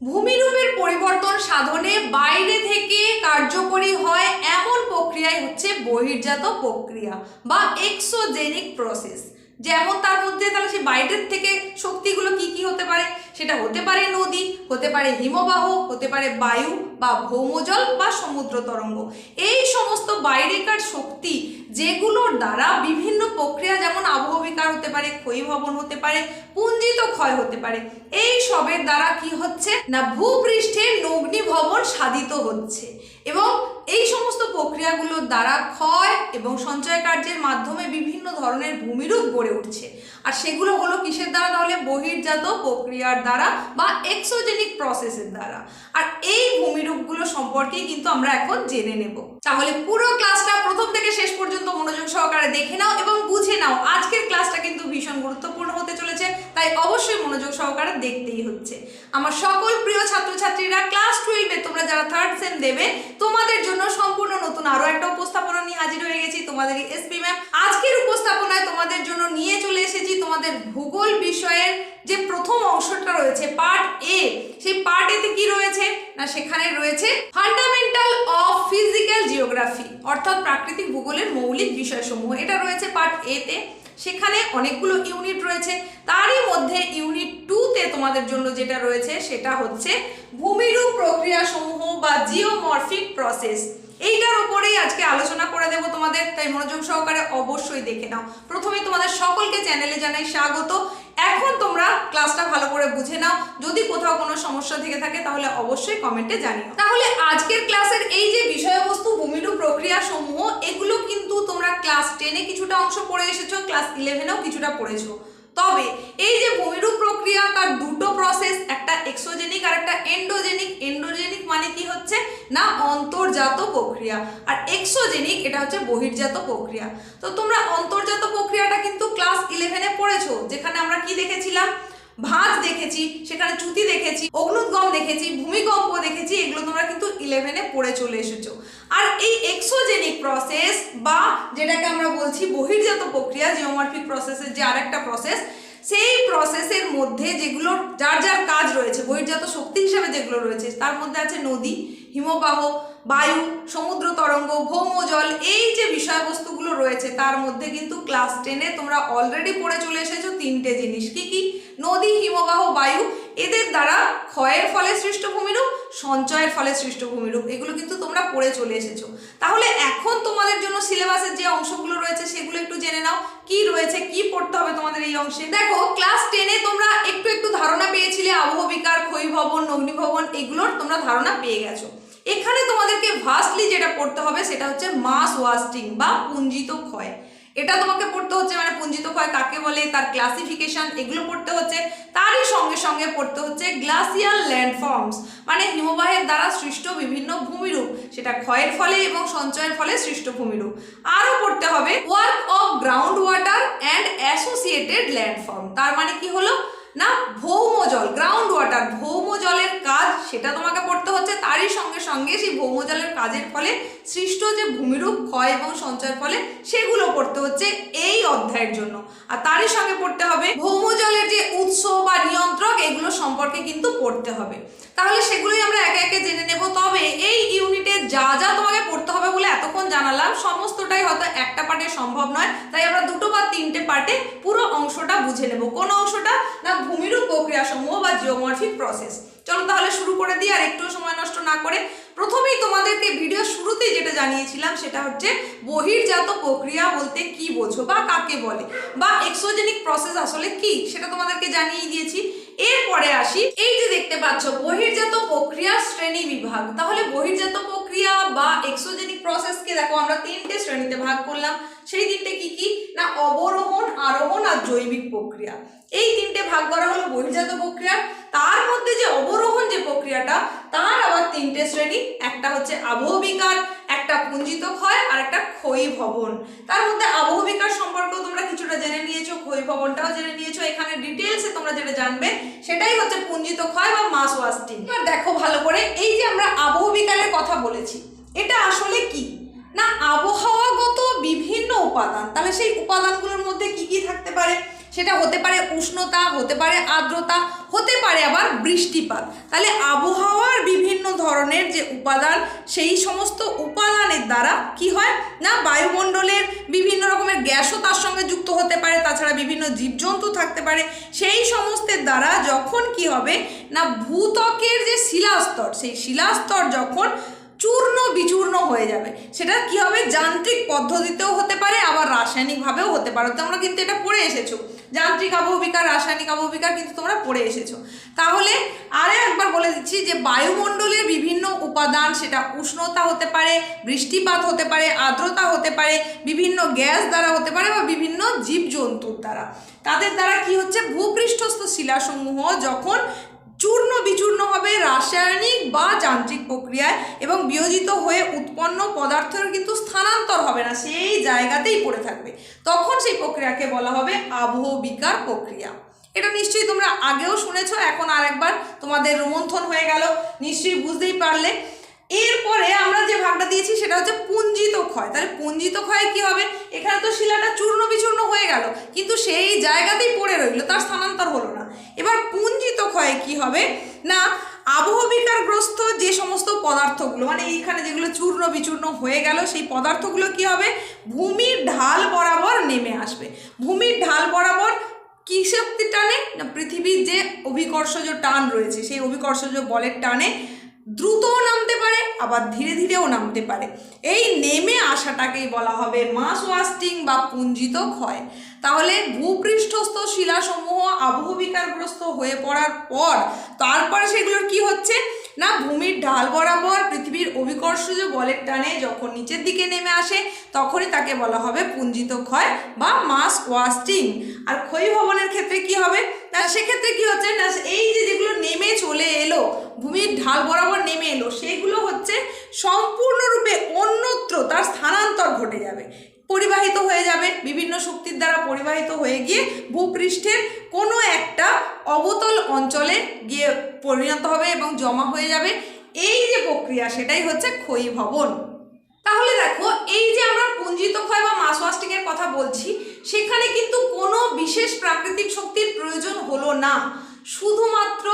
ভূমিরূপের পরিবর্তন সাধনে বাইরে থেকে কার্যকরী হয় এমন প্রক্রিয়াই হচ্ছে বহির্জাত প্রক্রিয়া বা এক্সোজেনিক প্রসেস যেমন তার মধ্যে তাহলে সেই বাইরের থেকে শক্তিগুলো কি কি হতে পারে? সেটা হতে পারে নদী, হতে পারে হিমবাহ, হতে পারে বায়ু বা ভৌমজল বা সমুদ্র তরঙ্গ। এই সমস্ত বাইরেকার শক্তি যেগুলোর দ্বারা বিভিন্ন প্রক্রিয়া যেমন আবহবিকার হতে পারে, ক্ষয়ীভবন হতে পারে, পুঞ্জিত ক্ষয় হতে পারে, এই সবের দ্বারা কি হচ্ছে? না ভূপৃষ্ঠে নগ্নিভবন সাধিত হচ্ছে। এবং এই সমস্ত প্রক্রিয়াগুলোর দ্বারা ক্ষয় এবং সঞ্চয় কার্যের মাধ্যমে বিভিন্ন ধরনের ভূমিরূপ গড়ে উঠছে। আর সেগুলো হলো কিসের দ্বারা? তাহলে বহির্জাত প্রক্রিয়ার দ্বারা বা এক্সোজেনিক প্রসেসের দ্বারা। আর এই ভূমিরূপগুলো সম্পর্কে কিন্তু আমরা এখন জেনে নেব। তাহলে পুরো ক্লাসটা প্রথম থেকে শেষ পর্যন্ত মনোযোগ সহকারে দেখে নাও এবং বুঝে নাও আজকের ক্লাসটা কিন্তু ভীষণ গুরুত্বপূর্ণ হতে চলেছে তাই অবশ্যই মনোযোগ সহকারে দেখতেই হচ্ছে। আমার সকল প্রিয় ছাত্রছাত্রীরা ক্লাস টুয়েলভে তোমরা যারা থার্ড সেম দেবে, তোমাদের জন্য সম্পূর্ণ নতুন আরও একটা উপস্থাপনা নিয়ে হাজির হয়ে গেছি। তোমাদের এসপি ম্যাম আজকের উপস্থাপনায় তোমাদের জন্য নিয়ে চলে এসেছি তোমাদের ভূগোল বিষয়ের যে প্রথম অংশটা রয়েছে পার্ট এ সেই পার্ট এতে কি রয়েছে? না, সেখানে রয়েছে ফান্ডামেন্টাল অফ ফিজিক্যাল জিওগ্রাফি অর্থাৎ প্রাকৃতিক ভূগোলের মৌলিক বিষয়সমূহ। এটা রয়েছে পার্ট এতে সেখানে অনেকগুলো ইউনিট রয়েছে। তারই মধ্যে ইউনিট টুতে তোমাদের জন্য যেটা রয়েছে সেটা হচ্ছে ভূমিরূপ প্রক্রিয়াসমূহ বা জিওমরফিক প্রসেস এইটার উপরেই আজকে আলোচনা করে দেব তোমাদের, তাই মনোযোগ সহকারে অবশ্যই দেখে নাও। প্রথমে তোমাদের সকলকে চ্যানেলে জানাই স্বাগত। এখন তোমরা ক্লাসটা ভালো করে বুঝে নাও। যদি কোথাও কোনো সমস্যা থেকে থাকে, তাহলে অবশ্যই কমেন্টে জানিও। তাহলে আজকের ক্লাসের এই যে বিষয়বস্তু, ভূমিরূপ প্রক্রিয়া সমূহ, এগুলো কিন্তু তোমরা ক্লাস টেনে কিছুটা অংশ পড়ে এসেছ ক্লাস ইলেভেনেও কিছুটা পড়েছো। তবে এই যে ভূমিরূপ প্রক্রিয়া তার দুটো প্রসেস একটা এক্সোজেনিক আর একটা এন্ডোজেনিক এন্ডোজেনিক মানে কি হচ্ছে? না, অন্তর্জাত প্রক্রিয়া। আর এক্সোজেনিক এটা হচ্ছে বহির্জাত প্রক্রিয়া। তো তোমরা অন্তর্জাত প্রক্রিয়াটা কিন্তু ক্লাস ইলেভেনে পড়েছো, যেখানে আমরা কি দেখেছিলাম? ভাঁজ দেখেছি, সেখানে চ্যুতি দেখেছি, অগ্নুদ্গম দেখেছি, ভূমিকম্প দেখেছি, এগুলো তোমরা কিন্তু ইলেভেনে পড়ে চলে এসেছ। আর এই এক্সোজেনিক প্রসেস বা যেটাকে আমরা বলছি বহির্জাত প্রক্রিয়া জিওমরফিক প্রসেসের যে আরেকটা প্রসেস সেই প্রসেসের মধ্যে যেগুলো, যার যার কাজ রয়েছে, বহির্জাত শক্তি হিসাবে যেগুলো রয়েছে, তার মধ্যে আছে নদী, হিমবাহ, বায়ু, সমুদ্র তরঙ্গ, ভৌম জল, এই যে বিষয়বস্তুগুলো রয়েছে, তার মধ্যে কিন্তু ক্লাস টেনে তোমরা অলরেডি পড়ে চলে এসেছ তিনটে জিনিস। কি কি? নদী, হিমবাহ, বায়ু, এদের দ্বারা ক্ষয়ের ফলে সৃষ্ট ভূমিরূপ সঞ্চয়ের ফলে সৃষ্ট ভূমিরূপ এগুলো কিন্তু তোমরা পড়ে চলে এসেছ। তাহলে এখন তোমাদের জন্য সিলেবাসের যে অংশগুলো রয়েছে সেগুলো একটু জেনে নাও। কি রয়েছে? কি পড়তে হবে তোমাদের এই অংশে? দেখো, ক্লাস টেনে তোমরা একটু একটু ধারণা পেয়েছিলে, আবহবিকার, ক্ষয়ীভবন অগ্নিভবন এগুলোর তোমরা ধারণা পেয়ে গেছো। এখানে তোমাদেরকে ভাস্টলি যেটা পড়তে হবে সেটা হচ্ছে মাস ওয়াস্টিং বা পুঞ্জিত ক্ষয়। এটা তোমাকে পড়তে হচ্ছে মানে পুঞ্জিত ক্ষয় কাকে বলে, তার ক্লাসিফিকেশন এগুলো পড়তে হচ্ছে, তারই সঙ্গে সঙ্গে পড়তে হচ্ছে গ্লাসিয়াল ল্যান্ডফর্মস মানে হিমবাহের দ্বারা সৃষ্ট বিভিন্ন ভূমিরূপ, সেটা ক্ষয়ের ফলে এবং সঞ্চয়ের ফলে সৃষ্ট ভূমিরূপ। আরও পড়তে হবে work of ground water and associated landform তার মানে কি হলো? না ভৌমজল গ্রাউন্ড ওয়াটার ভৌমজলের কাজ সেটা তোমাকে পড়তে হচ্ছে তারই সঙ্গে সঙ্গে সেই ভৌমজলের কাজের ফলে সৃষ্ট যে ভূমিরূপ ক্ষয় এবং সঞ্চয়ের ফলে সেগুলো পড়তে হচ্ছে এই অধ্যায়ের জন্য। আর তারই সঙ্গে পড়তে হবে ভৌমজলের যে উৎস বা নিয়ন্ত্রক, এগুলো সম্পর্কে কিন্তু পড়তে হবে। তাহলে সেগুলোই আমরা একে একে জেনে নেব। তবে এই ইউনিটে যা যা তোমাকে পড়তে হবে বলে এতক্ষণ জানালাম, সমস্তটাই হয়তো একটা পার্টে সম্ভব নয়। তাই আমরা দুটো বা তিনটে পার্টে পুরো অংশটা বুঝে নেব। কোন অংশটা না ভূমিরূপ প্রক্রিয়া সমূহ বা জিওমরফিক প্রসেস চলো তাহলে শুরু করে দিই আর একটু সময় নষ্ট না করে। প্রথমেই তোমাদেরকে ভিডিও শুরুতেই যেটা জানিয়েছিলাম সেটা হচ্ছে বহির্জাত প্রক্রিয়া বলতে কি বোঝো বা কাকে বলে? বা এক্সোজেনিক প্রসেস আসলে কি? সেটা তোমাদেরকে জানিয়ে দিয়েছি। এরপরে আসি, এই যে দেখতে পাচ্ছ, বহির্জাত প্রক্রিয়া শ্রেণি বিভাগ। তাহলে বহির্জাত প্রক্রিয়া বা এক্সোজেনিক প্রসেসকে দেখো আমরা তিনটে শ্রেণীতে ভাগ করলাম। সেই তিনটে কি কি? না, অবরোহণ, আরোহণ আর জৈবিক প্রক্রিয়া। এই তিনটে ভাগ করা হলো বহির্জাত প্রক্রিয়া। তার মধ্যে যে অবরোহণ যে প্রক্রিয়াটা, তার আবার তিনটে শ্রেণি। একটা হচ্ছে আবহবিকার একটা পুঞ্জিত ক্ষয় আর একটা ক্ষয়ী ভবন। তার মধ্যে আবহবিকার সম্পর্কেও তোমরা কিছুটা জেনে নিয়েছো, ক্ষয়ী ভবনটাও জেনে নিয়েছো। এখানে ডিটেলসে তোমরা যেটা জানবে, সেটাই হচ্ছে পুঞ্জিত ক্ষয় বা মাস ওয়াস্টিং এবার দেখো ভালো করে, এই যে আমরা আবহবিকারের কথা বলেছি, এটা আসলে কি? না, আবহাওয়াগত বিভিন্ন উপাদান, তাহলে সেই উপাদানগুলোর মধ্যে কি কি থাকতে পারে? সেটা হতে পারে উষ্ণতা, হতে পারে আর্দ্রতা, হতে পারে আবার বৃষ্টিপাত। তাহলে আবহাওয়ার বিভিন্ন ধরনের যে উপাদান, সেই সমস্ত উপাদানের দ্বারা কি হয় না, বায়ুমণ্ডলের বিভিন্ন রকমের গ্যাসও তার সঙ্গে যুক্ত হতে পারে, তাছাড়া বিভিন্ন জীবজন্তু থাকতে পারে। সেই সমস্তের দ্বারা যখন কি হবে না, ভূত্বকের যে শিলাস্তর, সেই শিলাস্তর যখন চূর্ণ বিচূর্ণ হয়ে যাবে, সেটা কি হবে? যান্ত্রিক পদ্ধতিতেও হতে রাসায়নিকভাবেও হতে পারো। তোমরা কিন্তু এটা পড়ে এসেছ। যান্ত্রিক আবহবিকার, রাসায়নিক আবহবিকার কিন্তু তোমরা পড়ে এসেছ। তাহলে আরে একবার বলে দিচ্ছি যে বায়ুমণ্ডলের বিভিন্ন উপাদান, সেটা উষ্ণতা হতে পারে, বৃষ্টিপাত হতে পারে, আর্দ্রতা হতে পারে, বিভিন্ন গ্যাস দ্বারা হতে পারে বা বিভিন্ন জীবজন্তুর দ্বারা। তাদের দ্বারা কি হচ্ছে? ভূপৃষ্ঠস্থ শিলাসমূহ যখন চূর্ণ বিচূর্ণ হবে রাসায়নিক বা যান্ত্রিক প্রক্রিয়ায় এবং বিয়োজিত হয়ে উৎপন্ন পদার্থের কিন্তু স্থানান্তর হবে না, সেই জায়গাতেই পড়ে থাকবে। তখন সেই প্রক্রিয়াকে বলা হবে আবহবিকার প্রক্রিয়া। এটা নিশ্চয়ই তোমরা আগেও শুনেছ, এখন আরেকবার তোমাদের রোমন্থন হয়ে গেল। নিশ্চয়ই বুঝতেই পারলে। এরপরে আমরা যে ভাগটা দিয়েছি সেটা হচ্ছে পুঞ্জিত ক্ষয়। তাহলে পুঞ্জিত ক্ষয় কি হবে? এখানে তো শিলাটা চূর্ণ বিচূর্ণ হয়ে গেল, কিন্তু সেই জায়গাতেই পড়ে রইল, তার স্থানান্তর হলো না। এবার পুঞ্জিত ক্ষয়ে কি হবে? না, আবহবিকারগ্রস্ত যে সমস্ত পদার্থগুলো মানে এইখানে যেগুলো চূর্ণ বিচূর্ণ হয়ে গেল, সেই পদার্থগুলো কি হবে? ভূমির ঢাল বরাবর নেমে আসবে। ভূমির ঢাল বরাবর কি শক্তি টানে? না, পৃথিবীর যে অভিকর্ষজ টান রয়েছে, সেই অভিকর্ষজ বলের টানে দ্রুতও নামতে পারে, আবার ধীরে ধীরেও নামতে পারে। এই নেমে আসাটাকেই বলা হবে মাস ওয়াস্টিং বা পুঞ্জিত ক্ষয়। তাহলে ভূপৃষ্ঠস্থ শিলাসমূহ আবহবিকারগ্রস্ত হয়ে পড়ার পর তারপরে সেগুলোর কি হচ্ছে? না, ভূমির ঢাল বরাবর পৃথিবীর অভিকর্ষজ বলের টানে যখন নিচের দিকে নেমে আসে, তখনই তাকে বলা হবে পুঞ্জিত ক্ষয় বা মাস ওয়াস্টিং আর ক্ষয়ভবনের ক্ষেত্রে কি হবে? না সেক্ষেত্রে কি হচ্ছে না, এই যে যেগুলো নেমে চলে এলো, ভূমির ঢাল বরাবর নেমে এলো, সেগুলো হচ্ছে সম্পূর্ণরূপে অন্যত্র তার স্থানান্তর ঘটে যাবে। পরিবাহিত হয়ে যাবে, বিভিন্ন শক্তির পরিবাহিত হয়ে গিয়ে ভূপৃষ্ঠের কোনো একটা অবতল অঞ্চলে গিয়ে পরিণত হবে এবং জমা হয়ে যাবে। এই যে প্রক্রিয়া, সেটাই হচ্ছে ক্ষয়ীভবন তাহলে দেখো, এই যে আমরা পুঞ্জিত ক্ষয় বা মাস ওয়াস্টিং এর কথা বলছি, সেখানে কিন্তু কোনো বিশেষ প্রাকৃতিক শক্তির প্রয়োজন হলো না। শুধুমাত্র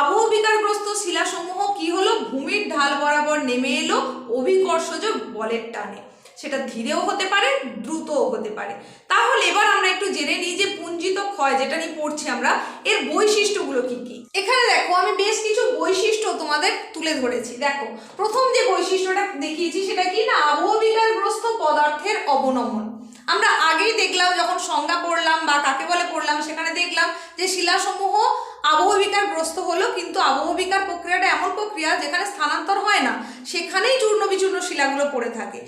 আবহবিকারগ্রস্ত শিলাসমূহ কি হলো? ভূমির ঢাল বরাবর নেমে এলো অভিকর্ষজ বলের টানে। সেটা ধীরেও হতে পারে, দ্রুতও হতে পারে। তাহলে এবার আমরা একটু জেনে নিই যে পুঞ্জিত ক্ষয় যেটা নিয়ে পড়ছি আমরা, এর বৈশিষ্ট্যগুলো কি কি? এখানে দেখো, আমি বেশ কিছু বৈশিষ্ট্য তোমাদের তুলে ধরেছি। দেখো, প্রথম যে বৈশিষ্ট্যটা দেখিয়েছি সেটা কি না? আবহবিকারগ্রস্ত পদার্থের অবনমন। আমরা আগেই দেখলাম, যখন সংজ্ঞা পড়লাম বা কাকে বলে পড়লাম, সেখানে দেখলাম যে শিলাসমূহ আবহবিকারগ্রস্ত হলো, কিন্তু আবহবিকার প্রক্রিয়াটা এমন প্রক্রিয়া যেখানে স্থানান্তর হয় না। সেখানেই চূর্ণ বিচূর্ণ শিলাগুলো পড়ে থাকে।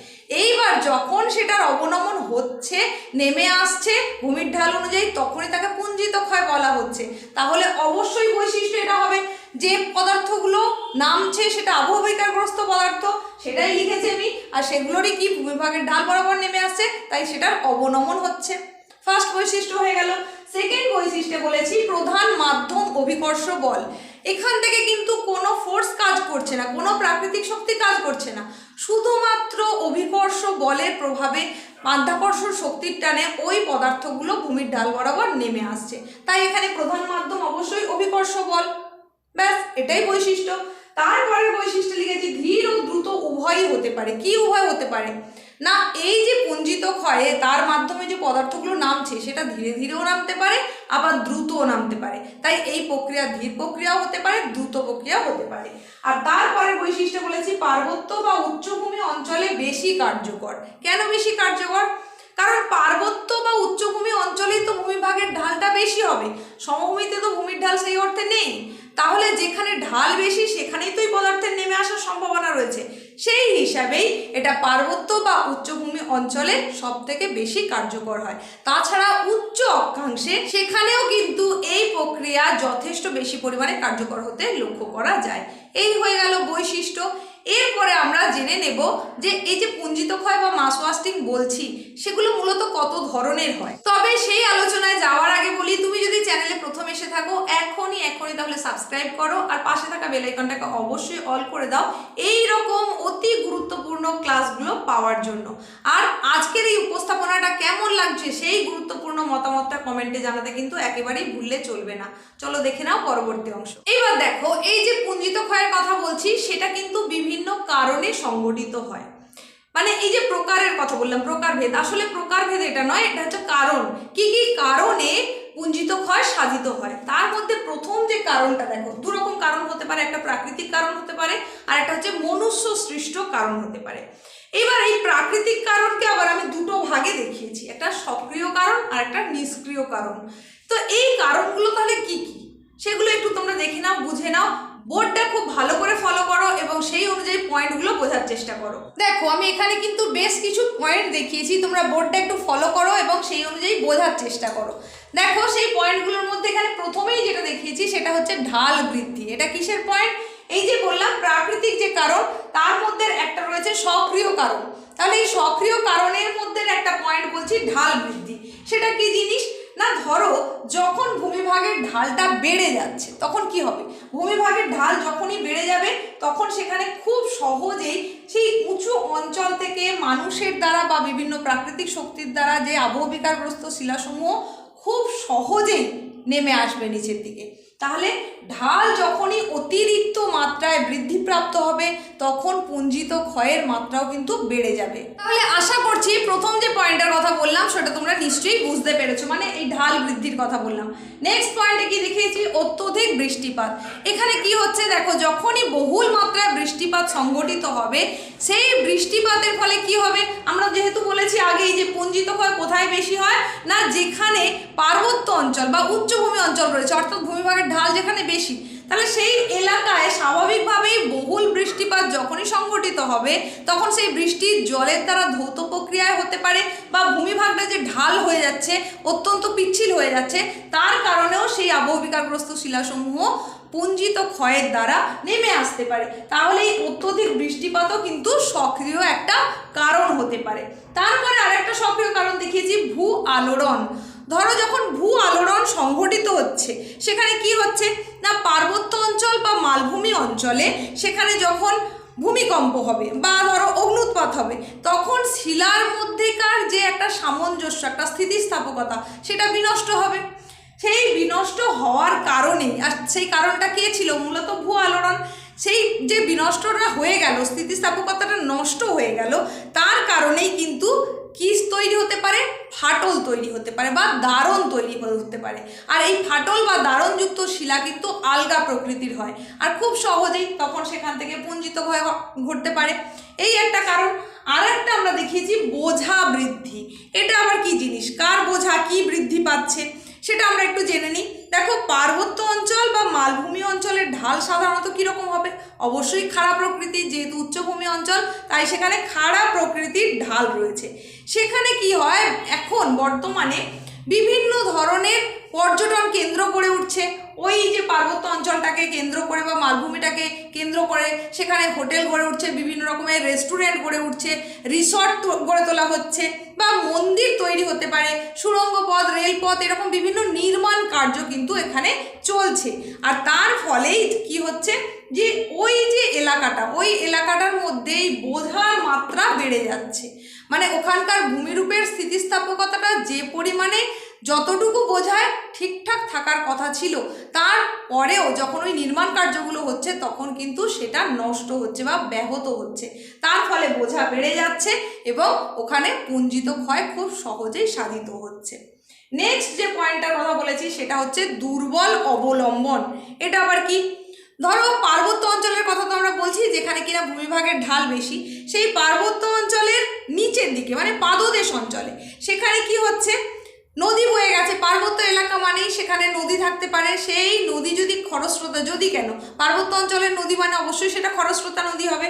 এইবার যখন সেটার অবনমন হচ্ছে, নেমে আসছে ভূমির ঢাল অনুযায়ী, তখনই তাকে পুঞ্জিত ক্ষয় বলা হচ্ছে। তাহলে অবশ্যই বৈশিষ্ট্য এটা হবে যে পদার্থগুলো নামছে, সেটা আবহবিকারগ্রস্ত পদার্থ, সেটাই লিখেছি আমি, আর সেগুলোরই কি ভূমিভাগের ঢাল বরাবর নেমে আসছে, তাই সেটার অবনমন হচ্ছে। ফার্স্ট বৈশিষ্ট্য হয়ে গেল সেকেন্ড বৈশিষ্ট্যে বলেছি, প্রধান মাধ্যম অভিকর্ষ বল। এখান থেকে কিন্তু কোনো ফোর্স কাজ করছে না, কোনো প্রাকৃতিক শক্তি কাজ করছে না। শুধুমাত্র অভিকর্ষ বলের প্রভাবে মাধ্যাকর্ষণ শক্তির টানে ওই পদার্থগুলো ভূমির ডাল বরাবর নেমে আসছে। তাই এখানে প্রধান মাধ্যম অবশ্যই অভিকর্ষ বল। ব্যাস, এটাই বৈশিষ্ট্য। তারপরের বৈশিষ্ট্য লিখেছি, ধীর ও দ্রুত উভয়ই হতে পারে। কি উভয় হতে পারে? না, এই যে পুঞ্জিত ক্ষয়ে তার মাধ্যমে যে পদার্থগুলো নামছে, সেটা ধীরে ধীরেও নামতে পারে, আবার দ্রুতও নামতে পারে। তাই এই প্রক্রিয়া ধীর প্রক্রিয়াও হতে পারে, দ্রুত প্রক্রিয়াও হতে পারে। আর তারপরের বৈশিষ্ট্য বলেছি, পার্বত্য বা উচ্চভূমি অঞ্চলে বেশি কার্যকর। কেন বেশি কার্যকর? কারণ পার্বত্য বা উচ্চভূমি অঞ্চলেই তো ভূমিভাগের ঢালটা বেশি হবে। সমভূমিতে তো ভূমির ঢাল সেই অর্থে নেই। তাহলে যেখানে ঢাল বেশি, সেখানেই তো এই পদার্থের নেমে আসার সম্ভাবনা রয়েছে। সেই হিসাবেই এটা পার্বত্য বা উচ্চভূমি অঞ্চলে সব থেকে বেশি কার্যকর হয়। তাছাড়া উচ্চ অক্ষাংশে সেখানেও কিন্তু এই প্রক্রিয়া যথেষ্ট বেশি পরিমাণে কার্যকর হতে লক্ষ্য করা যায়। এই হয়ে গেল বৈশিষ্ট্য। এরপরে আমরা জেনে নেব যে এই যে পুঞ্জিত ক্ষয় বা মাস ওয়াস্টিং বলছি, সেগুলো মূলত কত ধরনের হয়? তবে সেই আলোচনায় যাওয়ার আগে বলি, তুমি যদি চ্যানেলে প্রথম এসে থাকো, এখনই এখনই তাহলে সাবস্ক্রাইব করো আর পাশে থাকা বেলাইকনটাকে অবশ্যই অল করে দাও। এই রকম অতি গুরুত্বপূর্ণ ক্লাসগুলো পাওয়ার জন্য। আর আজকের এই উপস্থাপনাটা কেমন লাগছে সেই গুরুত্বপূর্ণ মতামতটা কমেন্টে জানাতে কিন্তু একেবারেই ভুললে চলবে না। চলো দেখে নাও পরবর্তী অংশ। এইবার দেখো, এই যে পুঞ্জিত ক্ষয়ের কথা বলছি, সেটা কিন্তু বিভিন্ন কারণে সংগঠিত হয়। মানে এই যে প্রকারের কথা বললাম, প্রকারভেদ, আসলে প্রকারভেদ এটা নয়, এটা হচ্ছে কারণ। কি কি কারণে পুঞ্জিত ক্ষয় সাধিত হয়? তার মধ্যে প্রথম যে কারণটা দেখো, দু রকম কারণ হতে পারে, একটা প্রাকৃতিক কারণ হতে পারে, আর একটা হচ্ছে মনুষ্য সৃষ্ট কারণ হতে পারে। এবার এই প্রাকৃতিক কারণকে আবার আমি দুটো ভাগে দেখিয়েছি, একটা সক্রিয় কারণ আর একটা নিষ্ক্রিয় কারণ। তো এই কারণগুলো তাহলে কি কি? সেগুলো একটু তোমরা দেখে নাও, বুঝে নাও বোর্ডটা খুব ভালো করে ফলো করো এবং সেই অনুযায়ী পয়েন্টগুলো বোঝার চেষ্টা করো। দেখো, আমি এখানে কিন্তু বেশ কিছু পয়েন্ট দেখিয়েছি, তোমরা বোর্ডটা একটু ফলো করো এবং সেই অনুযায়ী বোঝার চেষ্টা করো। দেখো, সেই পয়েন্টগুলোর মধ্যে এখানে প্রথমেই যেটা দেখিয়েছি সেটা হচ্ছে ঢাল বৃদ্ধি। এটা কিসের পয়েন্ট এই যে বললাম, প্রাকৃতিক যে কারণ, তার মধ্যে একটা রয়েছে সক্রিয় কারণ। তাহলে এই সক্রিয় কারণের মধ্যে একটা পয়েন্ট বলছি, ঢাল বৃদ্ধি। সেটা কি জিনিস? না, ধরো, যখন ভূমিভাগের ঢালটা বেড়ে যাচ্ছে, তখন কি হবে? ভূমিভাগের ঢাল যখনই বেড়ে যাবে, তখন সেখানে খুব সহজেই সেই উঁচু অঞ্চল থেকে মানুষের দ্বারা বা বিভিন্ন প্রাকৃতিক শক্তির দ্বারা যে আবহবিকারগ্রস্ত শিলাসমূহ খুব সহজেই নেমে আসবে নিচের দিকে। তাহলে ঢাল যখনই অতিরিক্ত মাত্রায় বৃদ্ধিপ্রাপ্ত হবে, তখন পুঞ্জিত ক্ষয়ের মাত্রাও কিন্তু বেড়ে যাবে। তাহলে আশা করছি প্রথম যে পয়েন্টের কথা বললাম, সেটা তোমরা নিশ্চয়ই বুঝতে পেরেছ মানে এই ঢাল বৃদ্ধির কথা বললাম। নেক্সট পয়েন্টে কি দেখিয়েছি? অত্যধিক বৃষ্টিপাত। এখানে কি হচ্ছে দেখো, যখনই বহুল মাত্রায় বৃষ্টিপাত সংগঠিত হবে, সেই বৃষ্টিপাতের ফলে কি হবে? আমরা যেহেতু বলেছি আগেই যে পুঞ্জিত ক্ষয় কোথায় বেশি হয় না, যেখানে পার্বত্য অঞ্চল বা উচ্চভূমি অঞ্চল রয়েছে, অর্থাৎ ভূমিভাগের ঢাল যেখানে বেশি, তাহলে সেই এলাকায় স্বাভাবিকভাবেই বহুল বৃষ্টিপাত যখনই সংঘটিত হবে, তখন সেই বৃষ্টির জলের দ্বারা ধৌত প্রক্রিয়ায় হতে পারে বা ভূমিভাগটা যে ঢাল হয়ে যাচ্ছে, অত্যন্ত পিচ্ছিল হয়ে যাচ্ছে, তার কারণেও সেই আবহবিকারগ্রস্ত শিলাসমূহ পুঞ্জিত ক্ষয়ের দ্বারা নেমে আসতে পারে। তাহলে এই অত্যধিক বৃষ্টিপাতও কিন্তু সক্রিয় একটা কারণ হতে পারে। তারপরে আর একটা সক্রিয় কারণ দেখিয়েছি, ভূ আলোড়ন। ধরো যখন ভূ আলোড়ন সংঘটিত হচ্ছে, সেখানে কি হচ্ছে? না, পার্বত্য অঞ্চল বা মালভূমি অঞ্চলে সেখানে যখন ভূমিকম্প হবে বা ধরো অগ্নুৎপাত হবে, তখন শিলার মধ্যেকার যে একটা সামঞ্জস্য, একটা স্থিতিস্থাপকতা, সেটা বিনষ্ট হবে। সেই বিনষ্ট হওয়ার কারণে আর সেই কারণটা কে ছিল? মূলত ভূ আলোড়ন। সেই যে বিনষ্টটা হয়ে গেল, স্থিতিস্থাপকতাটা নষ্ট হয়ে গেল, তার কারণেই কিন্তু কিস তৈরি হতে পারে, ফাটল তৈরি হতে পারে বা দারণ তৈরি হতে পারে। আর এই ফাটল বা দারণযুক্ত শিলা কিন্তু আলগা প্রকৃতির হয়। আর খুব সহজেই তখন সেখান থেকে পুঞ্জিত হয়ে ঘটতে পারে। এই একটা কারণ। আর একটা আমরা দেখিয়েছি, বোঝা বৃদ্ধি। এটা আবার কি জিনিস? কার বোঝা কি বৃদ্ধি পাচ্ছে? সেটা আমরা একটু জেনে নিই। দেখো, পার্বত্য অঞ্চল বা মালভূমি অঞ্চলের ঢাল সাধারণত কীরকম হবে? অবশ্যই খাড়া প্রকৃতির, যেহেতু উচ্চভূমি অঞ্চল, তাই সেখানে খাড়া প্রকৃতির ঢাল রয়েছে। সেখানে কি হয়? এখন বর্তমানে বিভিন্ন ধরনের পর্যটন কেন্দ্র গড়ে উঠছে। ওই যে পার্বত্য অঞ্চলটাকে কেন্দ্র করে বা মালভূমিটাকে কেন্দ্র করে, সেখানে হোটেল গড়ে উঠছে, বিভিন্ন রকমের রেস্টুরেন্ট গড়ে উঠছে, রিসর্ট গড়ে তোলা হচ্ছে বা মন্দির তৈরি হতে পারে সুড়ঙ্গ পথ রেলপথ, এরকম বিভিন্ন নির্মাণ কার্য কিন্তু এখানে চলছে। আর তার ফলেই কি হচ্ছে যে ওই যে এলাকাটা, ওই এলাকাটার মধ্যেই বোঝার মাত্রা বেড়ে যাচ্ছে। মানে ওখানকার ভূমিরূপের স্থিতিস্থাপকতাটা যে পরিমাণে যতটুকু বোঝায় ঠিকঠাক থাকার কথা ছিল, তার পরেও যখন ওই নির্মাণ কার্যগুলো হচ্ছে তখন কিন্তু সেটা নষ্ট হচ্ছে বা ব্যাহত হচ্ছে। তার ফলে বোঝা বেড়ে যাচ্ছে এবং ওখানে পুঞ্জিত ক্ষয় খুব সহজেই সাধিত হচ্ছে। নেক্সট যে পয়েন্টটার কথা বলেছি সেটা হচ্ছে দুর্বল অবলম্বন। এটা আবার কি? ধরো পার্বত্য অঞ্চলের কথা তো আমরা বলছি, যেখানে কিনা ভূমিভাগের ঢাল বেশি, সেই পার্বত্য অঞ্চলের নিচের দিকে মানে পাদদেশ অঞ্চলে, সেখানে কি হচ্ছে? নদী বয়ে গেছে, পার্বত্য এলাকা মানেই সেখানে নদী থাকতে পারে, সেই নদী যদি খরস্রোতা, যদি কেন? পার্বত্য অঞ্চলের নদী মানে অবশ্যই সেটা খরস্রোতা নদী হবে।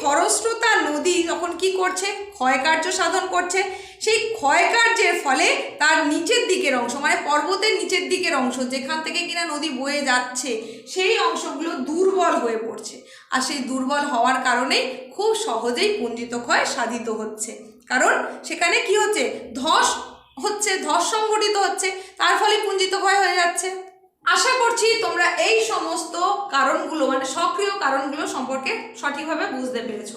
খরস্রোতা নদী যখন কি করছে? ক্ষয়কার্য সাধন করছে। সেই ক্ষয়কার্যের ফলে তার নিচের দিকের অংশ মানে পর্বতের নিচের দিকের অংশ যেখান থেকে কিনা নদী বয়ে যাচ্ছে, সেই অংশগুলো দুর্বল হয়ে পড়ছে। আর সেই দুর্বল হওয়ার কারণেই খুব সহজেই পুঞ্জিত ক্ষয় সাধিত হচ্ছে। কারণ সেখানে কি হচ্ছে? ধস হচ্ছে, ধস সংঘটিত হচ্ছে। তার ফলে পুঞ্জিত ক্ষয় হয়ে যাচ্ছে। আশা করছি তোমরা এই সমস্ত কারণগুলো মানে সক্রিয় কারণগুলো সম্পর্কে সঠিকভাবে বুঝতে পেরেছ।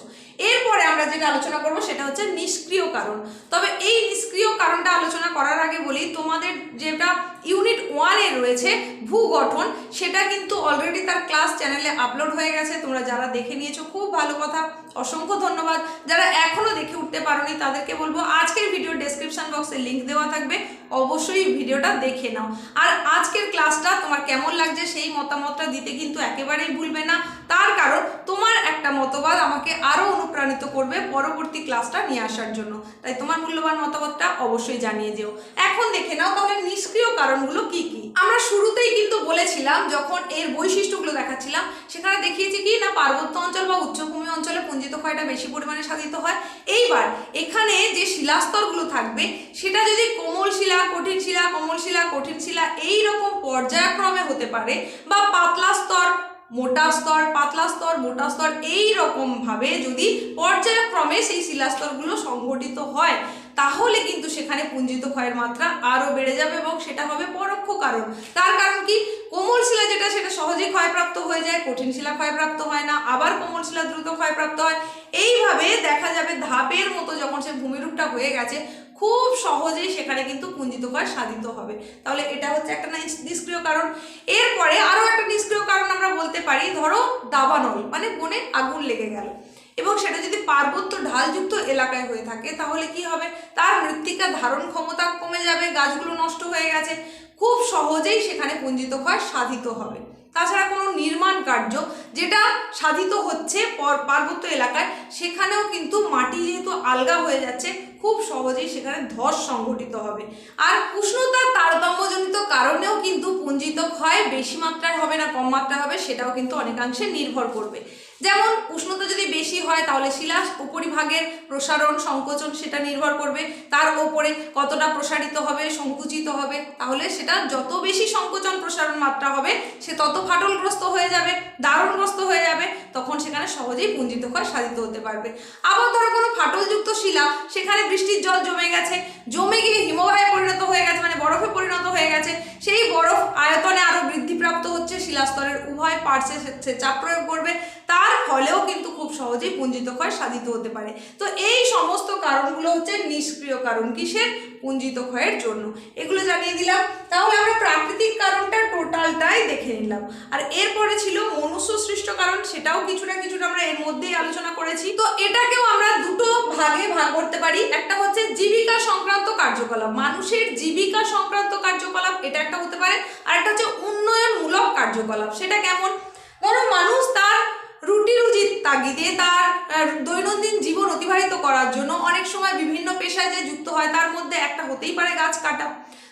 এরপরে আমরা যেটা আলোচনা করব সেটা হচ্ছে নিষ্ক্রিয় কারণ। তবে এই নিষ্ক্রিয় কারণটা আলোচনা করার আগে বলি, তোমাদের যেটা ইউনিট ওয়ানে রয়েছে ভূগঠন সেটা কিন্তু অলরেডি তার ক্লাস চ্যানেলে আপলোড হয়ে গেছে। তোমরা যারা দেখে নিয়েছো, খুব ভালো কথা। অসংখ্য ধন্যবাদ। যারা এখনও দেখে উঠতে পারোনি, তাদেরকে বলব, আজকের ভিডিও ডেসক্রিপশন বক্সে লিংক দেওয়া থাকবে। অবশ্যই ভিডিওটা দেখে নাও। আর আজকের ক্লাসটা তোমার কেমন লাগছে, সেই মতামতটা দিতে কিন্তু একেবারেই ভুলবে না। তার কারণ, তোমার একটা মতবাদ আমাকে আরও অনুপ্রাণিত করবে পরবর্তী ক্লাসটা নিয়ে আসার জন্য। তাই তোমার মূল্যবান মতামতটা অবশ্যই জানিয়ে যেও। এখন দেখে নাও তাহলে নিষ্ক্রিয় কারণগুলো কি কি। আমরা শুরুতেই কিন্তু বলেছিলাম, যখন এর বৈশিষ্ট্যগুলো দেখাচ্ছিলাম, সেখানে দেখিয়েছি কি না পার্বত্য অঞ্চল বা উচ্চভূমি অঞ্চলে পুঞ্জিত ক্ষয়টা বেশি পরিমাণে সাধিত হয়। এইবার এখানে যে শিলাস্তরগুলো থাকবে, সেটা যদি কোমল শিলা, কঠিন শিলা, কোমল শিলা, কঠিন শিলা এই রকম পর্যায়ক্রমে হতে পারে বা পাতলা স্তর মোটা স্তর, পাতলা স্তর, মোটা স্তর এই রকম ভাবে যদি পর্যায়ক্রমে সেই শিলাস্তরগুলো সংঘটিত হয়, তাহলে কিন্তু সেখানে পুঞ্জিত ক্ষয়ের মাত্রা আরও বেড়ে যাবে এবং সেটা হবে পরোক্ষ কারণ। তার কারণ কি? কোমল শিলা যেটা, সেটা সহজেই ক্ষয়প্রাপ্ত হয়ে যায়, কঠিন শিলা ক্ষয়প্রাপ্ত হয় না, আবার কোমল শিলা দ্রুত ক্ষয়প্রাপ্ত হয়। এইভাবে দেখা যাবে ধাপের মতো যখন সে ভূমিরূপটা হয়ে গেছে খুব সহজেই সেখানে কিন্তু পুঞ্জিত ক্ষয় সাধিত হবে। তাহলে এটা হচ্ছে একটা নিষ্ক্রিয় কারণ। এরপরে আরও একটা নিষ্ক্রিয় কারণ আমরা বলতে পারি, ধরো দাবানল মানে বনে আগুন লেগে গেল। এবং সেটা যদি পার্বত্য ঢালযুক্ত এলাকায় হয়ে থাকে, তাহলে কি হবে? তার মৃত্তিকা ধারণ ক্ষমতা কমে যাবে, গাছগুলো নষ্ট হয়ে গেছে। খুব সহজেই সেখানে পুঞ্জিত ক্ষয় সাধিত হবে। তাছাড়া কোনো নির্মাণ কার্য যেটা সাধিত হচ্ছে পর- পার্বত্য এলাকায়, সেখানেও কিন্তু মাটি যেহেতু আলগা হয়ে যাচ্ছে, খুব সহজেই সেখানে ধস সংঘটিত হবে। আর উষ্ণতার তারতম্যজনিত কারণেও কিন্তু পুঞ্জিত ক্ষয় বেশি মাত্রায় হবে না, কম মাত্রায় হবে, সেটাও কিন্তু অনেকাংশে নির্ভর করবে। যেমন উষ্ণতা যদি বেশি হয় তাহলে শিলা উপরিভাগের প্রসারণ, সংকোচন সেটা নির্ভর করবে। তার ওপরে কতটা প্রসারিত হবে, সংকুচিত হবে, তাহলে সেটা যত বেশি সংকোচন প্রসারণ মাত্রা হবে, সে তত ফাটলগ্রস্ত হয়ে যাবে, দারুণগ্রস্ত হয়ে যাবে, তখন সেখানে সহজেই পুঞ্জিত ক্ষয় সাধিত হতে পারবে। আবার ধরো কোনো ফাটলযুক্ত শিলা, সেখানে বৃষ্টির জল জমে গেছে, জমে গিয়ে হিমবাহে পরিণত হয়ে গেছে মানে বরফে পরিণত হয়ে গেছে, সেই বরফ আয়তনে আরও বৃদ্ধিপ্রাপ্ত হচ্ছে, শিলাস্তরের উভয় পার্শ্বে চাপ প্রয়োগ করবে। তার ফলেও কিন্তু খুব সহজেই পুঞ্জিত ক্ষয় সাধিত হতে পারে। তো এই সমস্ত কারণগুলো হচ্ছে নিষ্ক্রিয় কারণ কিসের? পুঞ্জিত ক্ষয়ের জন্য। এগুলো জানিয়ে দিলাম। তাহলে আমরা প্রাকৃতিক কারণটা টোটালটাই দেখে নিলাম। আর এরপরে ছিল মনুষ্য সৃষ্ট কারণ, সেটাও কিছুটা কিছুটা আমরা এর মধ্যেই আলোচনা করেছি। তো এটাকেও আমরা দুটো ভাগে ভাগ করতে পারি। একটা হচ্ছে জীবিকা সংক্রান্ত কার্যকলাপ। মানুষের জীবিকা সংক্রান্ত কার্যকলাপ, এটা একটা হতে পারে। আর একটা হচ্ছে উন্নয়নমূলক কার্যকলাপ, সেটা কেমন? ধরো মানুষ তার রুটি রুজির তাগিদে তার দৈনন্দিন জীবন অতিবাহিত করার জন্য অনেক সময় বিভিন্ন পেশায় যে যুক্ত হয়, তার মধ্যে একটা হতেই পারে গাছ কাটা।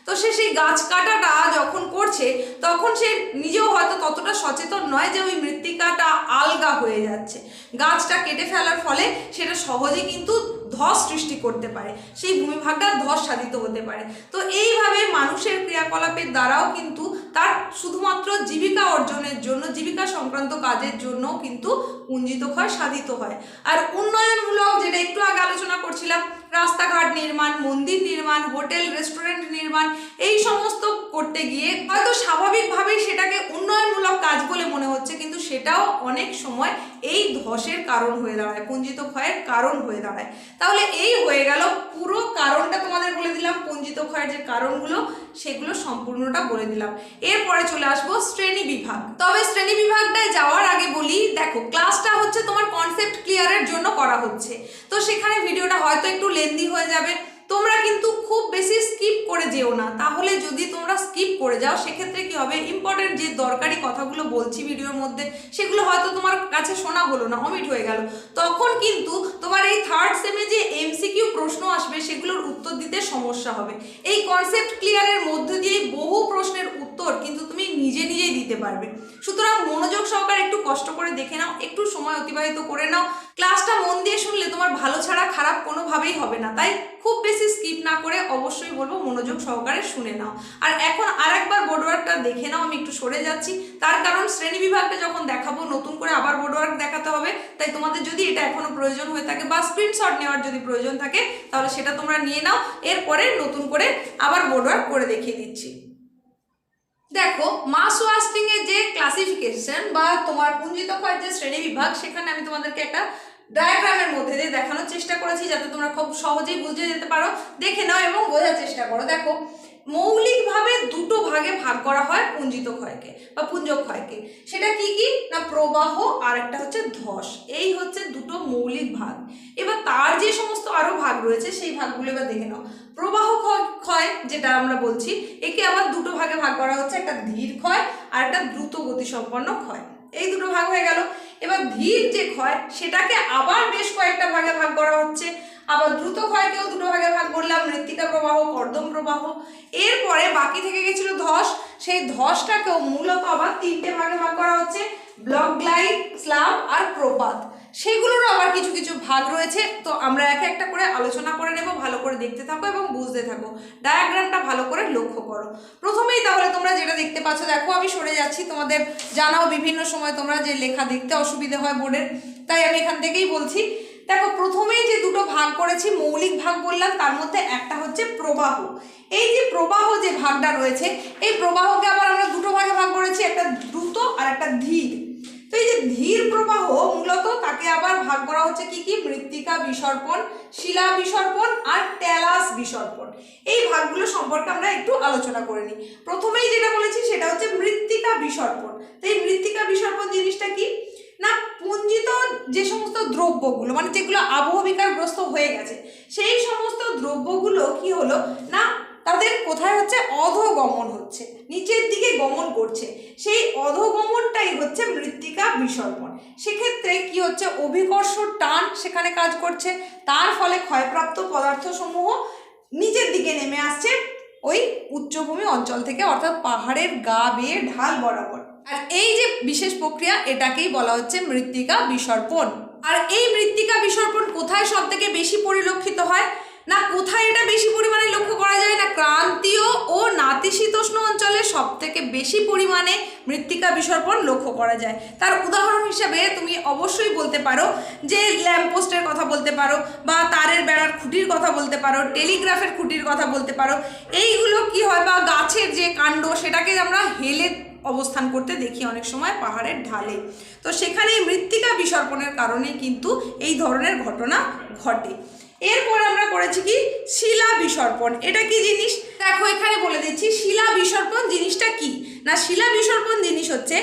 তো সে সেই গাছ কাটাটা যখন করছে, তখন সে নিজেও হয়তো ততটা সচেতন নয় যে ওই মৃত্তিকাটা আলগা হয়ে যাচ্ছে। গাছটা কেটে ফেলার ফলে সেটা সহজে কিন্তু ধস সৃষ্টি করতে পারে, সেই ভূমিভাগটা ধস সাধিত হতে পারে। তো এইভাবে মানুষের ক্রিয়াকলাপের দ্বারাও কিন্তু তার শুধুমাত্র জীবিকা অর্জনের জন্য, জীবিকা সংক্রান্ত কাজের জন্য কিন্তু পুঞ্জিত ক্ষয় সাধিত হয়। আর উন্নয়নমূলক যেটা একটু আগে আলোচনা করছিলাম, রাস্তাঘাট নির্মাণ, মন্দির নির্মাণ, হোটেল, রেস্টুরেন্ট নির্মাণ, এই সমস্ত করতে গিয়ে হয়তো স্বাভাবিকভাবেই সেটাকে উন্নয়নমূলক কাজ বলে মনে হচ্ছে, কিন্তু সেটাও অনেক সময় এই ধসের কারণ হয়ে দাঁড়ায়, পুঞ্জিত ক্ষয়ের কারণ হয়ে দাঁড়ায়। তাহলে এই হয়ে গেল পুরো কারণটা তোমাদের বলে দিলাম, পঞ্জিত ক্ষয়ের যে কারণগুলো, সেগুলো সম্পূর্ণটা বলে দিলাম। এরপরে চলে আসব শ্রেণি বিভাগ। তবে শ্রেণি বিভাগটায় যাওয়ার আগে বলি, দেখো, ক্লাসটা হচ্ছে তোমার কনসেপ্ট ক্লিয়ারের জন্য করা হচ্ছে। তো সেখানে ভিডিওটা হয়তো একটু লেন্দি হয়ে যাবে। তোমরা কিন্তু খুব বেশি স্কিপ করে যেও না। তাহলে যদি তোমরা স্কিপ করে যাও, সেক্ষেত্রে কি হবে? ইম্পর্টেন্ট যে দরকারি কথাগুলো বলছি ভিডিওর মধ্যে, সেগুলো হয়তো তোমার কাছে শোনা হলো না অমিট হয়ে গেল। তখন কিন্তু তোমার এই থার্ড সেমে যে এমসিকিউ প্রশ্ন আসবে, সেগুলোর উত্তর দিতে সমস্যা হবে। এই কনসেপ্ট ক্লিয়ারের মধ্যে দিয়ে বহু প্রশ্নের উত্তর কিন্তু তুমি নিজে নিজেই দিতে পারবে। সুতরাং মনোযোগ সহকারে একটু কষ্ট করে দেখে নাও, একটু সময় অতিবাহিত করে নাও। ক্লাসটা মন দিয়ে শুনলে তোমার ভালো ছাড়া খারাপ কোনোভাবেই হবে না। তাই খুব বেশি স্কিপ না করে অবশ্যই বলব মনোযোগ সহকারে শুনে নাও। আর এখন আর একবার বোর্ড ওয়ার্কটা দেখে নাও, আমি একটু সরে যাচ্ছি। তার কারণ শ্রেণি বিভাগটা যখন দেখাবো, নতুন করে আবার বোর্ড ওয়ার্ক দেখাতে হবে। তাই তোমাদের যদি এটা এখনও প্রয়োজন হয়ে থাকে বা স্ক্রিনশট নেওয়ার যদি প্রয়োজন থাকে, তাহলে সেটা তোমরা নিয়ে নাও। এরপরে নতুন করে আবার বোর্ড ওয়ার্ক করে দেখিয়ে দিচ্ছি। দেখো মাস ওয়াস্টিং এর যে ক্লাসিফিকেশন বা তোমার পুঞ্জিত ক্ষয়ের যে শ্রেণি বিভাগ, সেখানে আমি তোমাদেরকে একটা ডায়াগ্রামের মধ্যে দিয়ে দেখানোর চেষ্টা করেছি যাতে তোমরা খুব সহজেই বুঝে যেতে পারো, দেখে নাও এবং বোঝার চেষ্টা করো। দেখো, মৌলিকভাবে দুটো ভাগে ভাগ করা হয় পুঞ্জিত ক্ষয়কে বা পুঞ্জক ক্ষয়কে। সেটা কি কি? না, প্রবাহ আর একটা হচ্ছে ধস। এই হচ্ছে দুটো মৌলিক ভাগ। এবার তার যে সমস্ত আরও ভাগ রয়েছে, সেই ভাগগুলো এবার দেখে নাও। প্রবাহ ক্ষয় যেটা আমরা বলছি, একে আবার দুটো ভাগে ভাগ করা হচ্ছে, একটা ধীর ক্ষয় আর একটা দ্রুত গতিসম্পন্ন ক্ষয়। এই দুটো ভাগ হয়ে গেল। এবার ধীর যে ক্ষয়, সেটাকে আবার বেশ কয়েকটা ভাগে ভাগ করা হচ্ছে। আবার দ্রুত ক্ষয়কেও দুটো ভাগে ভাগ করলাম, মৃত্তিকা প্রবাহ, কর্দম প্রবাহ। এরপরে বাকি থেকে গেছিল ধস। সেই ধসটাকেও মূলত আবার তিনটে ভাগে ভাগ করা হচ্ছে, ব্লক গ্লাইড, স্লাব আর প্রপাত। সেগুলোরও আবার কিছু কিছু ভাগ রয়েছে। তো আমরা এক একটা করে আলোচনা করে নেব, ভালো করে দেখতে থাকো এবং বুঝতে থাকো। ডায়াগ্রামটা ভালো করে লক্ষ্য করো। প্রথমেই তাহলে তোমরা যেটা দেখতে পাচ্ছ, দেখো আমি সরে যাচ্ছি, তোমাদের জানাও বিভিন্ন সময় তোমরা যে লেখা দেখতে অসুবিধে হয় বোর্ডের। তাই আমি এখান থেকেই বলছি, দেখো প্রথমেই যে দুটো ভাগ করেছি, মৌলিক ভাগ বললাম, তার মধ্যে একটা হচ্ছে প্রবাহ। এই যে প্রবাহ যে ভাগটা রয়েছে, এই প্রবাহকে আবার আমরা দুটো ভাগে ভাগ করেছি, একটা দ্রুত আর একটা ধীর। তো এই যে ধীর প্রবাহ মূলত তাকে আবার ভাগ করা হচ্ছে কি কি? মৃত্তিকা বিসর্পণ, শিলা বিসর্পণ আর ট্যালাস বিসর্পণ। এই ভাগগুলো সম্পর্কে আমরা একটু আলোচনা করে নিই। প্রথমেই যেটা বলেছি সেটা হচ্ছে মৃত্তিকা বিসর্পণ। তো এই মৃত্তিকা বিসর্পণ জিনিসটা কি? না, পুঞ্জিত যে সমস্ত দ্রব্যগুলো মানে যেগুলো আবহবিকারগ্রস্ত হয়ে গেছে, সেই সমস্ত দ্রব্যগুলো কি হলো? না, তাদের কোথায় হচ্ছে? অধগমন হচ্ছে। নিচের দিকে গমন করছে। সেই অধগমনটাই হচ্ছে মৃত্তিকা বিসর্পণ। সেক্ষেত্রে কি হচ্ছে? অভিকর্ষ টান সেখানে কাজ করছে। তার ফলে ক্ষয়প্রাপ্ত পদার্থসমূহ নিচের দিকে নেমে আসছে ওই উচ্চভূমি অঞ্চল থেকে, অর্থাৎ পাহাড়ের গা বেয়ে ঢাল বরাবর। আর এই যে বিশেষ প্রক্রিয়া, এটাকেই বলা হচ্ছে মৃত্তিকা বিসর্পণ। আর এই মৃত্তিকা বিসর্পণ কোথায় সব থেকে বেশি পরিলক্ষিত হয়? না, কোথায় এটা বেশি পরিমাণে লক্ষ্য করা যায় না? ক্রান্তীয় ও নাতিশীতোষ্ণ অঞ্চলে সব থেকে বেশি পরিমাণে মৃত্তিকা বিসর্পণ লক্ষ্য করা যায়। তার উদাহরণ হিসাবে তুমি অবশ্যই বলতে পারো যে, ল্যাম্পপোস্টের কথা বলতে পারো বা তারের বেড়ার খুঁটির কথা বলতে পারো, টেলিগ্রাফের খুঁটির কথা বলতে পারো। এইগুলো কি হয় বা গাছের যে কাণ্ড, সেটাকে আমরা হেলে অবস্থান করতে দেখি অনেক সময় পাহাড়ের ঢালে। তো সেখানে মৃত্তিকা বিসর্পণের কারণে কিন্তু এই ধরনের ঘটনা ঘটে। এরপর আমরা করেছি কি? শিলা বিসর্পণ। এটা কি জিনিস? দেখো, এখানে বলে দিচ্ছি, শিলা বিসর্পণ জিনিসটা কি? না, শিলা বিসর্পণ জিনিস হচ্ছে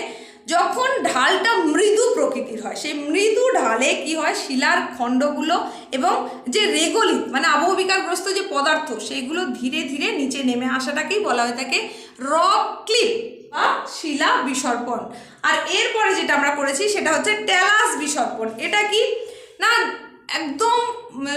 যখন ঢালটা মৃদু প্রকৃতির হয়, সেই মৃদু ঢালে কি হয়? শিলার খণ্ডগুলো এবং যে রেগলিত মানে আবহবিকারগ্রস্ত যে পদার্থ সেইগুলো ধীরে ধীরে নিচে নেমে আসাটাকেই বলা হয়ে থাকে রক ক্লিপ বা শিলা বিসর্পণ। আর এরপরে যেটা আমরা করেছি সেটা হচ্ছে ট্যালাস বিসর্পণ। এটা কি? না, একদম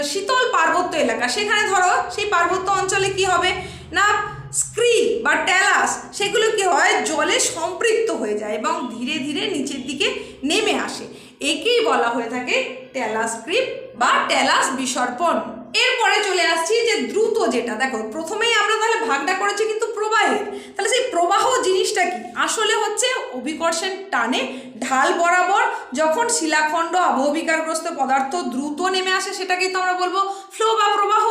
শীতল পার্বত্য এলাকা। সেখানে ধরো, সেই পার্বত্য অঞ্চলে কি হবে? না, স্ক্রি বা ট্যালাস, সেগুলো কি হয়? জলে সম্পৃক্ত হয়ে যায় এবং ধীরে ধীরে নিচের দিকে নেমে আসে। একেই বলা হয়ে থাকে ট্যালাস ক্রিপ বা ট্যালাস বিসর্পণ। এরপরে চলে আসছি যে দ্রুত যেটা, দেখো, প্রথমেই আমরা তাহলে ভাগটা করেছি কিন্তু প্রবাহের। তাহলে সেই প্রবাহ জিনিসটা কি? আসলে হচ্ছে অভিকর্ষের টানে ঢাল বরাবর যখন শিলাখণ্ড আবহবিকারগ্রস্ত পদার্থ দ্রুত নেমে আসে, সেটাকেই তো আমরা বলব ফ্লো বা প্রবাহ।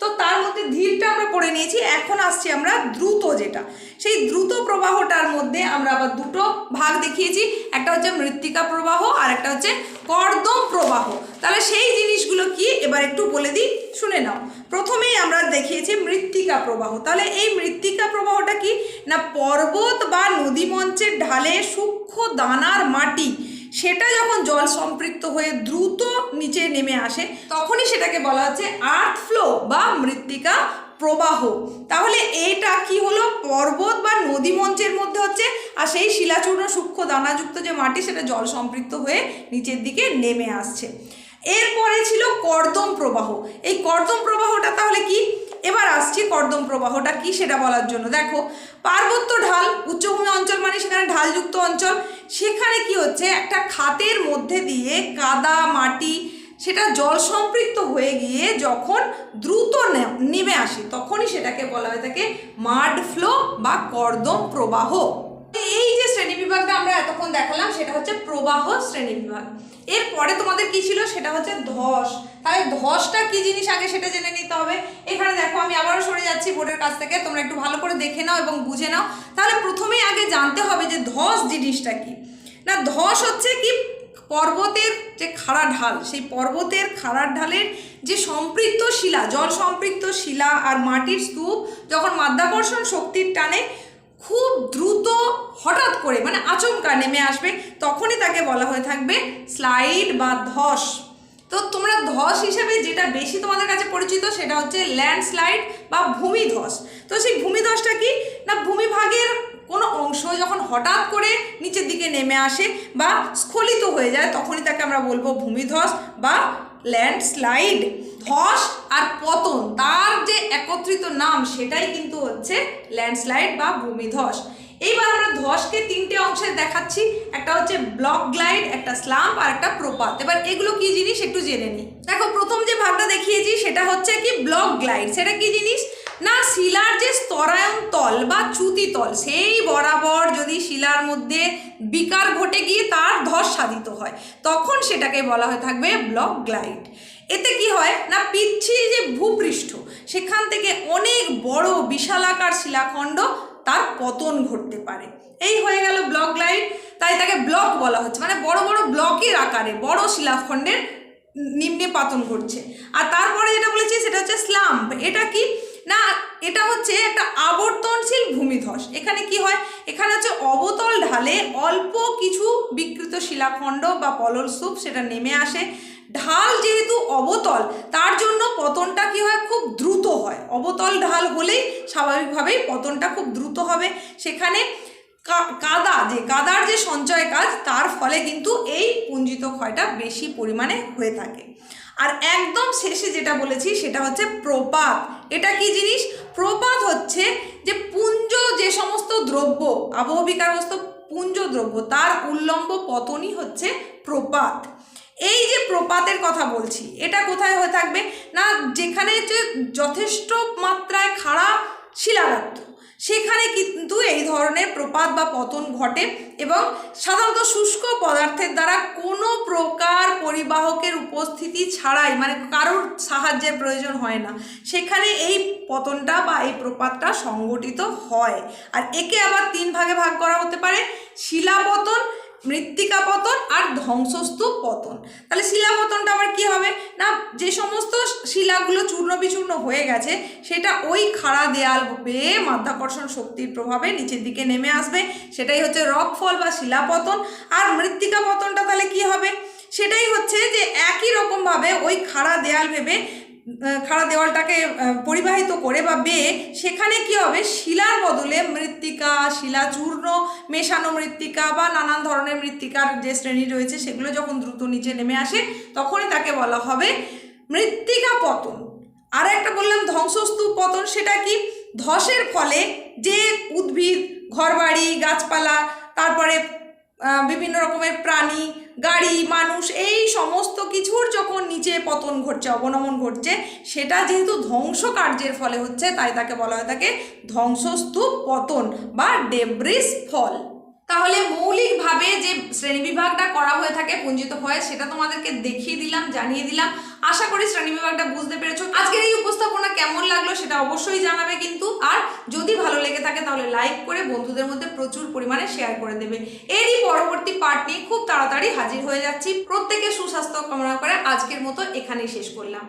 তো তার মধ্যে ধীরটা আমরা পড়ে নিয়েছি, এখন আসছি আমরা দ্রুত যেটা। সেই দ্রুত প্রবাহটার মধ্যে আমরা আবার দুটো ভাগ দেখিয়েছি, একটা হচ্ছে মৃত্তিকা প্রবাহ আর একটা হচ্ছে কর্দম প্রবাহ। তাহলে সেই জিনিসগুলো কি? এবার একটু বলে দিই, শুনে নাও। প্রথমেই আমরা দেখিয়েছি মৃত্তিকা প্রবাহ। তাহলে এই মৃত্তিকা প্রবাহটা কি? না পর্বত বা নদী মঞ্চের ঢালে সূক্ষ্ম দানার মাটি, সেটা যখন জল সম্পৃক্ত হয়ে দ্রুত নিচে নেমে আসে, তখনই সেটাকে বলা হচ্ছে আর্থ ফ্লো বা মৃত্তিকা প্রবাহ। তাহলে এইটা কি হলো? পর্বত বা নদী মঞ্চের মধ্যে হচ্ছে, আর সেই শিলাচূর্ণ সূক্ষ্ম দানাযুক্ত যে মাটি, সেটা জল সম্পৃক্ত হয়ে নিচের দিকে নেমে আসছে। এরপরে ছিল কর্দম প্রবাহ। এই কর্দম প্রবাহটা তাহলে কি? এবার আসছি কর্দম প্রবাহটা কি সেটা বলার জন্য। দেখো, পার্বত্য ঢাল, উচ্চভূমি অঞ্চল মানে সেখানে ঢালযুক্ত অঞ্চল। সেখানে কি হচ্ছে? একটা খাতের মধ্যে দিয়ে কাদা মাটি সেটা জল সম্পৃক্ত হয়ে গিয়ে যখন দ্রুত নেমে আসে, তখনই সেটাকে বলা হয়ে থাকে মাড ফ্লো বা কর্দম প্রবাহ। এই যে শ্রেণি বিভাগটা আমরা এতক্ষণ দেখালাম, সেটা হচ্ছে প্রবাহ শ্রেণি বিভাগ এরপরে তোমাদের কি ছিল? সেটা হচ্ছে ধস। তাহলে ধসটা কি জিনিস? আগে সেটা জেনে নিতে হবে। এখানে দেখো, আমি আবারও সরে যাচ্ছি বোর্ডের কাছ থেকে। তোমরা একটু ভালো করে দেখে নাও এবং বুঝে নাও। তাহলে প্রথমেই আগে জানতে হবে যে ধস জিনিসটা কি। না, ধস হচ্ছে কি পর্বতের যে খাড়া ঢাল, সেই পর্বতের খাড়া ঢালের যে সম্পৃক্ত শিলা, জল সম্পৃক্ত শিলা আর মাটির স্তূপ যখন মাধ্যাকর্ষণ শক্তির টানে খুব দ্রুত হঠাৎ করে মানে আচমকা নেমে আসবে, তখনই তাকে বলা হয়ে থাকবে স্লাইড বা ধস। তো তোমরা ধস হিসেবে যেটা বেশি তোমাদের কাছে পরিচিত সেটা হচ্ছে ল্যান্ডস্লাইড বা ভূমিধস। তো সেই ভূমিধসটা কি? না, ভূমিভাগের কোনো অংশ যখন হঠাৎ করে নিচের দিকে নেমে আসে বা স্খলিত হয়ে যায়, তখনই তাকে আমরা বলব ভূমিধস বা ল্যান্ডস্লাইড। ধস আর পতন, তার যে একত্রিত নাম, সেটাই কিন্তু হচ্ছে ল্যান্ডস্লাইড বা ভূমিধস। এইবার আমরা ধসকে তিনটে অংশে দেখাচ্ছি। একটা হচ্ছে ব্লক গ্লাইড একটা স্লাম্প আর একটা প্রপাত এবার এগুলো কি জিনিস একটু জেনে নিই। দেখো, প্রথম যে ভাগটা দেখিয়েছি, সেটা হচ্ছে কি ব্লক গ্লাইড সেটা কি জিনিস? না, শিলার যে স্তরায়ন তল বা চ্যুতি তল, সেই বরাবর যদি শিলার মধ্যে বিকার ঘটে গিয়ে তার ধস সাধিত হয়, তখন সেটাকে বলা হয়ে থাকবে ব্লক গ্লাইড এতে কি হয়? না, পিচ্ছিল যে ভূপৃষ্ঠ, সেখান থেকে অনেক বড় বিশালাকার শিলাখণ্ড তার পতন ঘটতে পারে। এই হয়ে গেল ব্লক গ্লাইড তাই তাকে ব্লক বলা হচ্ছে। মানে বড় বড় ব্লকের আকারে, বড় শিলাখণ্ডের নিম্নে পাতন ঘটছে। আর তারপরে যেটা বলেছি, সেটা হচ্ছে স্লাম্প এটা কি? না, এটা হচ্ছে একটা আবর্তনশীল ভূমিধস। এখানে কি হয়? এখানে হচ্ছে অবতল ঢালে অল্প কিছু বিকৃত শিলাখণ্ড বা পলল স্তূপ, সেটা নেমে আসে। ঢাল যেহেতু অবতল, তার জন্য পতনটা কি হয়? খুব দ্রুত হয়। অবতল ঢাল হলেই স্বাভাবিকভাবেই পতনটা খুব দ্রুত হবে। সেখানে কাদা যে, কাদার যে সঞ্চয় কাজ, তার ফলে কিন্তু এই পুঞ্জিত ক্ষয়টা বেশি পরিমাণে হয়ে থাকে। আর একদম শেষে যেটা বলেছি, সেটা হচ্ছে প্রপাত। এটা কি জিনিস? প্রপাত হচ্ছে যে পুঞ্জ যে সমস্ত দ্রব্য, আবহবিকারগ্রস্ত পুঞ্জ দ্রব্য, তার উল্লম্ব পতনই হচ্ছে প্রপাত। এই যে প্রপাতের কথা বলছি, এটা কোথায় হয়ে থাকবে? না, যেখানে যে যথেষ্ট মাত্রায় খাড়া শিলাগাত্র সেখানে কিন্তু এই ধরনের প্রপাত বা পতন ঘটে এবং সাধারণত শুষ্ক পদার্থের দ্বারা কোনো প্রকার পরিবাহকের উপস্থিতি ছাড়াই মানে কারোর সাহায্যের প্রয়োজন হয় না। সেখানে এই পতনটা বা এই প্রপাতটা সংগঠিত হয়। আর একে আবার তিন ভাগে ভাগ করা হতে পারে, শিলাপতন মৃত্তিকা পতন আর ধ্বংসস্তূপ পতন। তাহলে শিলা পতনটা আবার কি হবে? না, যে সমস্ত শিলাগুলো চূর্ণ বিচূর্ণ হয়ে গেছে, সেটা ওই খাড়া দেয়াল বেয়ে মাধ্যাকর্ষণ শক্তির প্রভাবে নিচের দিকে নেমে আসবে। সেটাই হচ্ছে রকফল বা শিলাপতন আর মৃত্তিকা পতনটা তাহলে কি হবে? সেটাই হচ্ছে যে একই রকমভাবে ওই খাড়া দেয়াল ভেবে খাড়া দেওয়ালটাকে পরিবাহিত করে বা বেয়ে সেখানে কি হবে? শিলার বদলে মৃত্তিকা শিলাচূর্ণ মেশানো মৃত্তিকা বা নানান ধরনের মৃত্তিকার যে শ্রেণি রয়েছে, সেগুলো যখন দ্রুত নিচে নেমে আসে, তখনই তাকে বলা হবে মৃত্তিকা পতন। আর একটা বললাম, ধ্বংসস্তূপ পতন, সেটা কি? ধসের ফলে যে উদ্ভিদ, ঘরবাড়ি, গাছপালা, তারপরে বিভিন্ন রকমের প্রাণী, গাড়ি, মানুষ, এই সমস্ত কিছুর যখন নিচে পতন ঘটছে, অবনমন ঘটছে, সেটা যেহেতু ধ্বংস কার্যের ফলে হচ্ছে, তাই তাকে বলা হয় তাকে ধ্বংসস্তূপ পতন বা ডেব্রিস ফল তাহলে মৌলিকভাবে যে শ্রেণীবিভাগটা করা হয়ে থাকে পুঞ্জিত হয় সেটা তোমাদেরকে দেখিয়ে দিলাম, জানিয়ে দিলাম। আশা করি শ্রেণীবিভাগটা বুঝতে পেরেছ। আজকের এই উপস্থাপনা কেমন লাগল সেটা অবশ্যই জানাবে কিন্তু। আর যদি ভালো লেগে থাকে তাহলে লাইক করে বন্ধুদের মধ্যে প্রচুর পরিমাণে শেয়ার করে দেবে। এরই পরবর্তী পার্ট নিয়ে খুব তাড়াতাড়ি হাজির হয়ে যাচ্ছি। প্রত্যেকে সুস্বাস্থ্য কামনা করে আজকের মতো এখানেই শেষ করলাম।